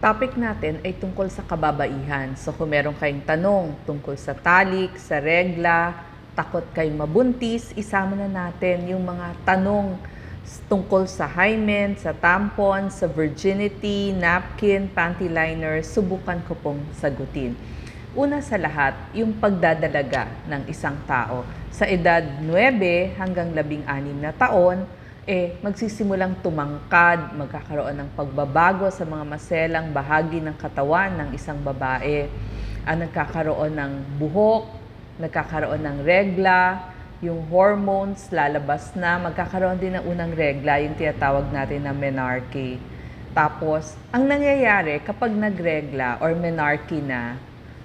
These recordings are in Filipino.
Topic natin ay tungkol sa kababaihan. So kung meron kayong tanong tungkol sa talik, sa regla, takot kayong mabuntis, isama na natin yung mga tanong tungkol sa hymen, sa tampon, sa virginity, napkin, panty liner, subukan ko pong sagutin. Una sa lahat, yung pagdadalaga ng isang tao. Sa edad 9 hanggang 16 na taon, eh, magsisimulang tumangkad, magkakaroon ng pagbabago sa mga maselang bahagi ng katawan ng isang babae. Ah, nagkakaroon ng buhok, nagkakaroon ng regla, yung hormones lalabas na, magkakaroon din ng unang regla, yung tinatawag natin na menarche. Tapos, ang nangyayari kapag nagregla or menarche na,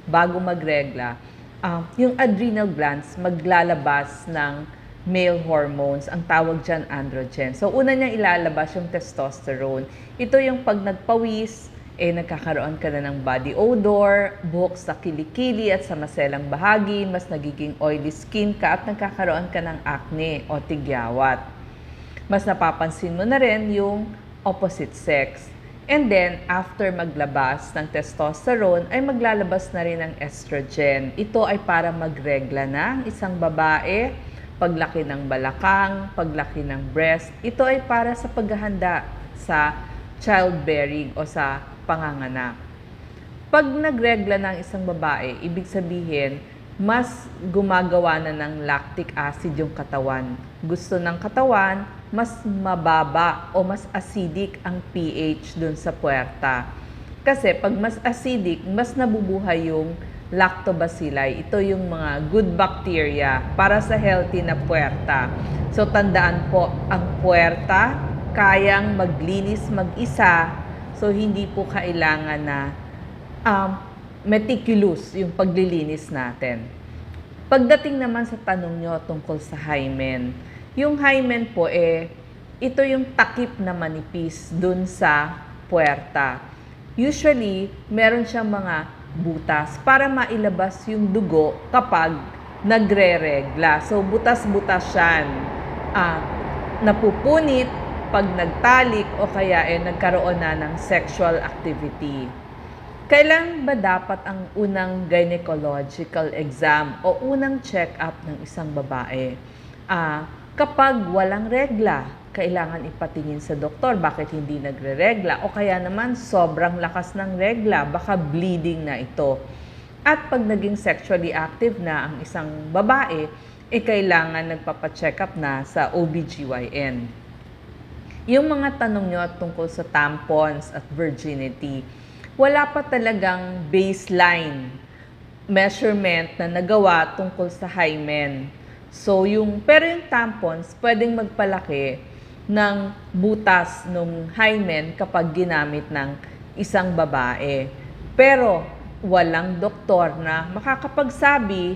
bago magregla, ah, yung adrenal glands maglalabas ng male hormones, ang tawag dyan androgen. So, una niyang ilalabas yung testosterone. Ito yung pag nagpawis, eh nagkakaroon ka na ng body odor, buhok sa kilikili at sa maselang bahagi, mas nagiging oily skin ka at nagkakaroon ka ng acne o tigyawat mas napapansin mo na rin yung opposite sex. And then, after maglabas ng testosterone, ay maglalabas na rin ng estrogen. Ito ay para magregla ang isang babae, paglaki ng balakang, paglaki ng breast. Ito ay para sa paghahanda sa childbearing o sa panganganak. Pag nagregla ng isang babae, ibig sabihin, mas gumagawa na ng lactic acid yung katawan. Gusto ng katawan, mas mababa o mas acidic ang pH dun sa puwerta. Kasi pag mas acidic, mas nabubuhay yung lactobacilli. Ito yung mga good bacteria para sa healthy na puwerta. So tandaan po, ang puwerta kayang maglinis mag-isa. So hindi po kailangan na um, meticulous yung paglilinis natin. Pagdating naman sa tanong nyo tungkol sa hymen, yung hymen po eh, ito yung takip na manipis dun sa puwerta. Usually, meron siyang mga butas para mailabas yung dugo kapag nagre-regla. So, butas-butas yan. Ah, napupunit pag nagtalik o kaya eh nagkaroon na ng sexual activity. Kailan ba dapat ang unang gynecological exam o unang check-up ng isang babae? Ah, kapag walang regla, kailangan ipatingin sa doktor bakit hindi nagre-regla o kaya naman sobrang lakas ng regla, baka bleeding na ito. At pag naging sexually active na ang isang babae, eh kailangan nagpapacheck up na sa OBGYN. Yung mga tanong nyo tungkol sa tampons at virginity, wala pa talagang baseline measurement na nagawa tungkol sa hymen. So, yung, pero yung tampons, pwedeng magpalaki ng butas ng hymen kapag ginamit ng isang babae. Pero, walang doktor na makakapagsabi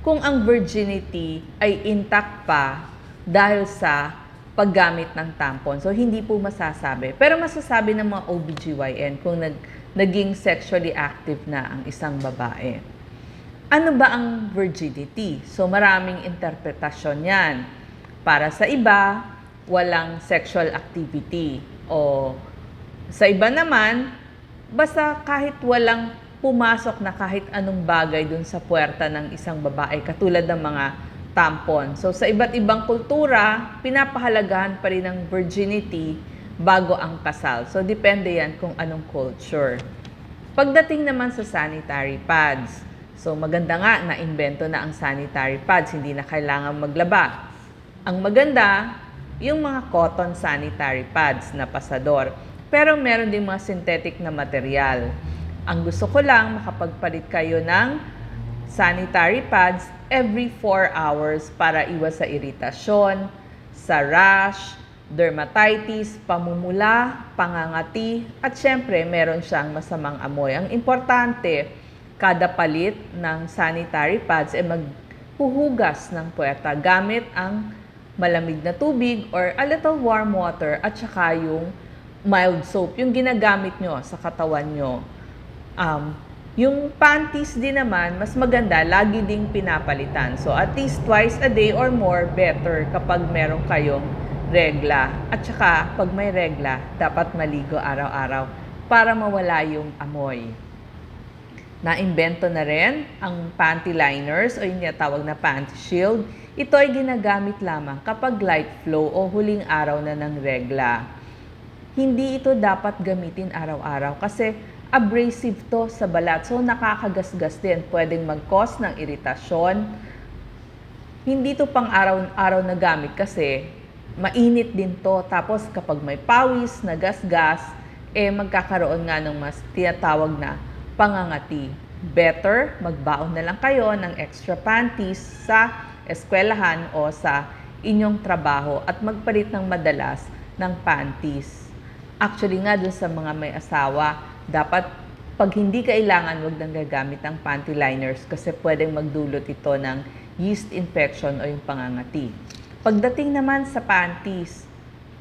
kung ang virginity ay intact pa dahil sa paggamit ng tampon. So, hindi po masasabi. Pero masasabi ng mga OBGYN kung nag, naging sexually active na ang isang babae. Ano ba ang virginity? So, maraming interpretasyon yan. Para sa iba, walang sexual activity. O sa iba naman, basta kahit walang pumasok na kahit anong bagay dun sa puwerta ng isang babae, katulad ng mga tampon. So sa iba't ibang kultura, pinapahalagahan pa rin ang virginity bago ang kasal. So depende yan kung anong culture. Pagdating naman sa sanitary pads, so maganda nga na imbento na ang sanitary pads, hindi na kailangan maglaba. Ang maganda, yung mga cotton sanitary pads na pasador. Pero meron din mga synthetic na material. Ang gusto ko lang, makapagpalit kayo ng sanitary pads every 4 hours para iwas sa iritasyon, sa rash, dermatitis, pamumula, pangangati, at syempre meron siyang masamang amoy. Ang importante, kada palit ng sanitary pads ay maghuhugas ng puweta gamit ang malamig na tubig or a little warm water at saka yung mild soap, yung ginagamit nyo sa katawan nyo. Um, yung panties din naman, mas maganda, lagi ding pinapalitan. So, at least twice a day or more, better kapag meron kayong regla. At saka, pag may regla, dapat maligo araw-araw para mawala yung amoy. Naimbento na rin ang panty liners o yung tinatawag na panty shield. Ito ay ginagamit lamang kapag light flow o huling araw na ng regla. Hindi ito dapat gamitin araw-araw kasi abrasive to sa balat. So nakakagasgas din. Pwedeng mag-cause ng iritasyon. Hindi to pang araw-araw na gamit kasi mainit din to. Tapos kapag may pawis, nagasgas, eh magkakaroon nga ng mas tinatawag na pangangati. Better, magbaon na lang kayo ng extra panties sa eskwelahan o sa inyong trabaho at magpalit ng madalas ng panties. Actually nga dun sa mga may asawa, dapat pag hindi kailangan, wag nang gagamit ng panty liners kasi pwedeng magdulot ito ng yeast infection o yung pangangati. Pagdating naman sa panties,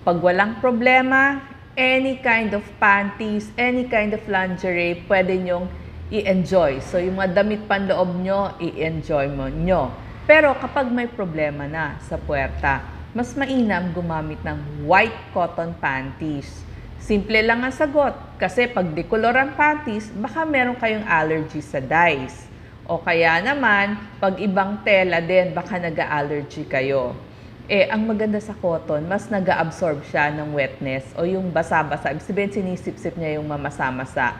pag walang problema, any kind of panties, any kind of lingerie, pwede nyong i-enjoy. So, yung mga damit panloob nyo, i-enjoy mo nyo. Pero kapag may problema na sa puwerta, mas mainam gumamit ng white cotton panties. Simple lang ang sagot. Kasi pag decolor ang panties, baka meron kayong allergy sa dyes. O kaya naman, pag ibang tela din, baka nag-allergy kayo. Eh, ang maganda sa cotton, mas nag absorb siya ng wetness o yung basa-basa. Ibig sabihin, sinisip-sip niya yung mamasa-masa.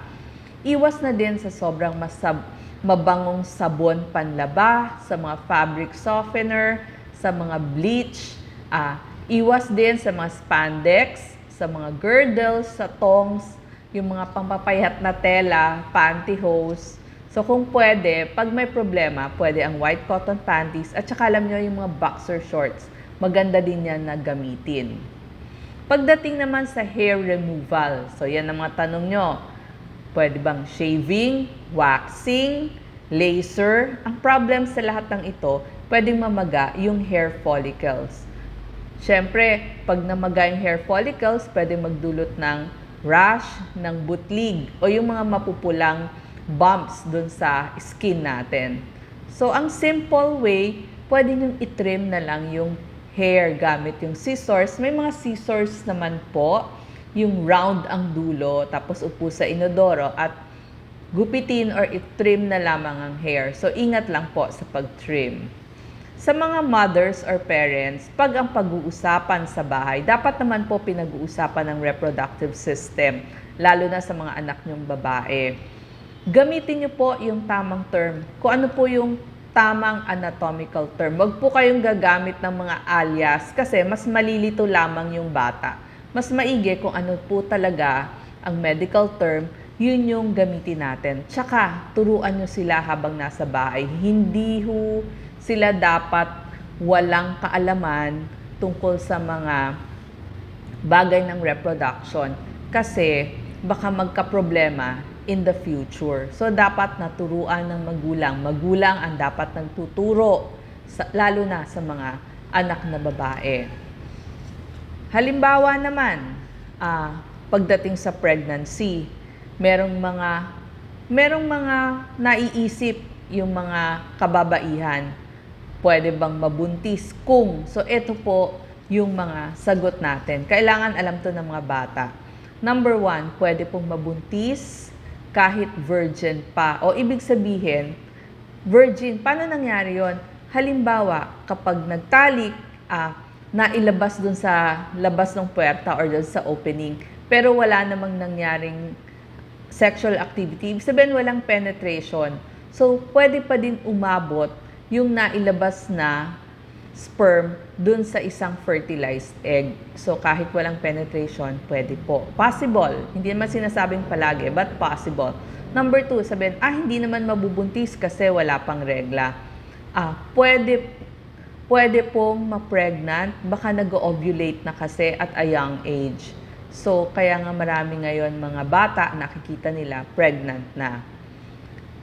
Iwas na din sa sobrang masab mabangong sabon panlaba, sa mga fabric softener, sa mga bleach. Ah, iwas din sa mga spandex, sa mga girdles, sa tongs, yung mga pampapayat na tela, pantyhose. So kung pwede, pag may problema, pwede ang white cotton panties at saka alam nyo yung mga boxer shorts. Maganda din yan na gamitin. Pagdating naman sa hair removal, so yan ang mga tanong nyo. Pwede bang shaving, waxing, laser? Ang problem sa lahat ng ito, pwedeng mamaga yung hair follicles. Siyempre, pag namaga yung hair follicles, pwede magdulot ng rash, ng butlig, o yung mga mapupulang bumps dun sa skin natin. So, ang simple way, pwede nyo itrim na lang yung hair gamit yung scissors. May mga scissors naman po, yung round ang dulo, tapos upo sa inodoro at gupitin or itrim na lamang ang hair. So, ingat lang po sa pag-trim. Sa mga mothers or parents, pag ang pag-uusapan sa bahay, dapat naman po pinag-uusapan ng reproductive system, lalo na sa mga anak nyong babae. Gamitin niyo po yung tamang term. Kung ano po yung tamang anatomical term. Huwag po kayong gagamit ng mga alias kasi mas malilito lamang yung bata. Mas maigi kung ano po talaga ang medical term, yun yung gamitin natin. Tsaka, turuan nyo sila habang nasa bahay. Hindi ho sila dapat walang kaalaman tungkol sa mga bagay ng reproduction kasi baka magka-problema in the future. So, dapat naturuan ng magulang. Magulang ang dapat nagtuturo, sa, lalo na sa mga anak na babae. Halimbawa naman, ah, pagdating sa pregnancy, merong mga merong mga naiisip yung mga kababaihan. Pwede bang mabuntis? Kung. So, ito po yung mga sagot natin. Kailangan alam to ng mga bata. Number one, pwede pong mabuntis kahit virgin pa. O ibig sabihin, virgin, paano nangyari yon? Halimbawa, kapag nagtalik, ah, nailabas dun sa labas ng puerta or dun sa opening, pero wala namang nangyaring sexual activity, ibig sabihin walang penetration. So, pwede pa din umabot yung nailabas na sperm dun sa isang fertilized egg. So, kahit walang penetration, pwede po. Possible. Hindi naman sinasabing palagi, but possible. Number two, sabihin, ah, hindi naman mabubuntis kasi wala pang regla. Ah, pwede, pwede pong ma-pregnant, baka nag-ovulate na kasi at a young age. So, kaya nga marami ngayon mga bata nakikita nila pregnant na.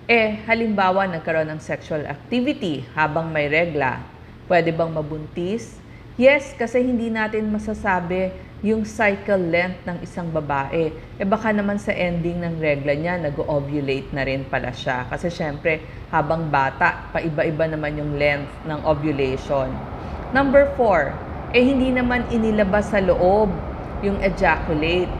Eh, halimbawa nagkaroon ng sexual activity habang may regla, pwede bang mabuntis? Yes, kasi hindi natin masasabi yung cycle length ng isang babae. Eh baka naman sa ending ng regla niya, nag-ovulate na rin pala siya. Kasi syempre, habang bata, paiba-iba naman yung length ng ovulation. Number four, eh hindi naman inilabas sa loob yung ejaculate.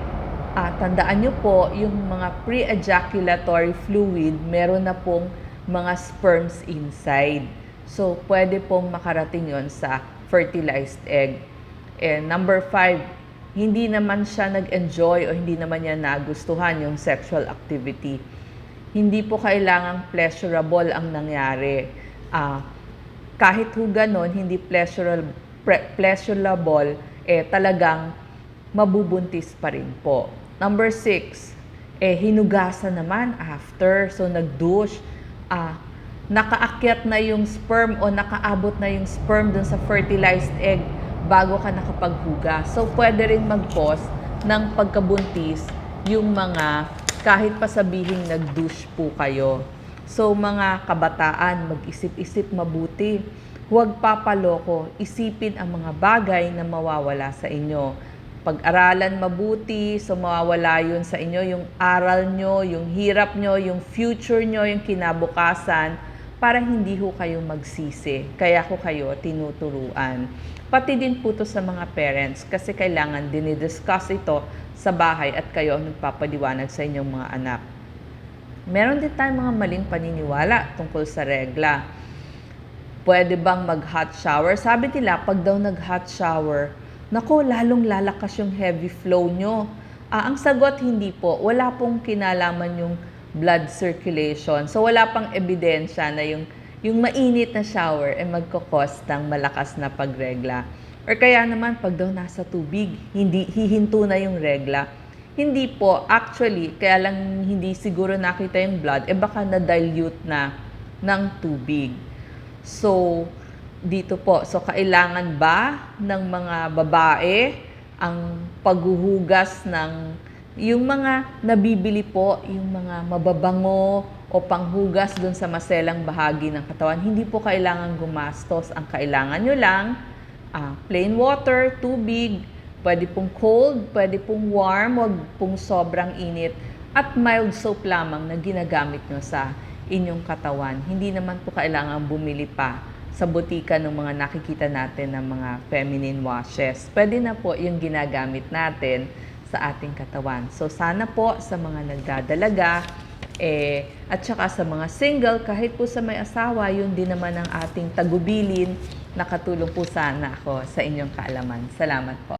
Ah, tandaan nyo po, yung mga pre-ejaculatory fluid, meron na pong mga sperms inside. So, pwede pong makarating yon sa fertilized egg. And number five, hindi naman siya nag-enjoy o hindi naman niya nagustuhan yung sexual activity. Hindi po kailangang pleasurable ang nangyari. Ah, kahit ho ganon, hindi pleasurable, pleasurable, eh talagang mabubuntis pa rin po. Number six, eh hinugasan naman after. So nag-douche, ah, nakaakyat na yung sperm o nakaabot na yung sperm dun sa fertilized egg bago ka nakapaghugas. So pwede rin mag-cause ng pagkabuntis yung mga kahit pa sabihin nag-douche po kayo. So mga kabataan, mag-isip-isip mabuti. Huwag papaloko, isipin ang mga bagay na mawawala sa inyo pag-aralan mabuti, so mawawala yun sa inyo, yung aral nyo, yung hirap nyo, yung future nyo, yung kinabukasan, para hindi ho kayo magsisi. Kaya ko kayo tinuturuan. Pati din po to sa mga parents kasi kailangan dinidiscuss ito sa bahay at kayo ang nagpapaliwanag sa inyong mga anak. Meron din tayong mga maling paniniwala tungkol sa regla. Pwede bang mag-hot shower? Sabi nila, pag daw nag-hot shower, Nako, lalong lalakas yung heavy flow nyo. Ah, ang sagot, hindi po. Wala pong kinalaman yung blood circulation. So, wala pang ebidensya na yung, yung mainit na shower ay magkakos ng malakas na pagregla. Or kaya naman, pag daw nasa tubig, hindi, hihinto na yung regla. Hindi po. Actually, kaya lang hindi siguro nakita yung blood, eh baka na-dilute na ng tubig. So, dito po. So, kailangan ba ng mga babae ang paghuhugas ng yung mga nabibili po, yung mga mababango o panghugas doon sa maselang bahagi ng katawan, hindi po kailangan gumastos. Ang kailangan nyo lang, ah, plain water, tubig, pwede pong cold, pwede pong warm, wag pong sobrang init, at mild soap lamang na ginagamit nyo sa inyong katawan. Hindi naman po kailangan bumili pa sa butika ng mga nakikita natin ng mga feminine washes. Pwede na po yung ginagamit natin sa ating katawan. So sana po sa mga nagdadalaga, eh, at saka sa mga single, kahit po sa may asawa, yun din naman ang ating tagubilin. Nakatulong po sana ako sa inyong kaalaman. Salamat po.